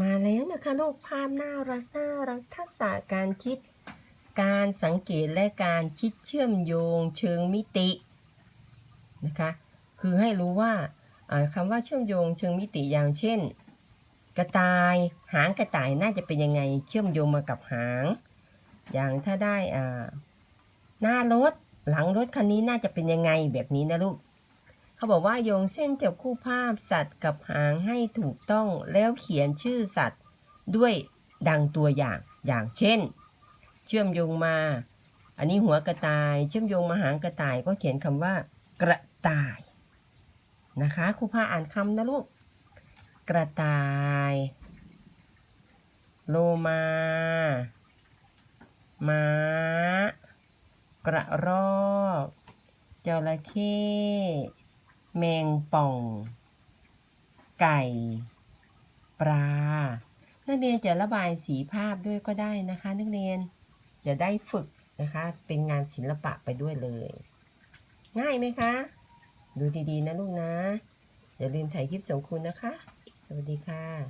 มาแล้วนะคะลูกภาพน่ารักน่ารักทักษะการคิด การสังเกตและการคิดเชื่อมโยงเชิงมิตินะคะคือให้รู้ว่าอ่าคำว่าเชื่อมโยงเชิงมิติอย่างเช่น กระต่ายหางกระต่ายน่าจะเป็นยังไงเชื่อมโยงมากับหาง อย่างถ้าได้อ่าหน้ารถหลังรถคันนี้น่าจะเป็นยังไงแบบนี้นะลูก เขาบอกว่าโยงเส้นจับคู่ภาพสัตว์กับหางให้ถูกต้องแล้วเขียนชื่อสัตว์ด้วยดังตัวอย่างอย่างเช่น เชื่อมโยงมา อันนี้หัวกระต่าย เชื่อมโยงมาหางกระต่ายก็เขียนคำว่า กระต่ายนะคะครูพาอ่านคำนะลูกกระต่าย โลมา ม้า กระรอกจระเข้ แมงป่อง ไก่ ปลา นักเรียนจะระบายสีภาพด้วยก็ได้นะคะ นักเรียนจะได้ฝึกนะคะ เป็นงานศิลปะไปด้วยเลย ง่ายไหมคะ ดูดีๆนะลูกนะ อย่าลืมถ่ายคลิปส่งคุณนะคะ สวัสดีค่ะ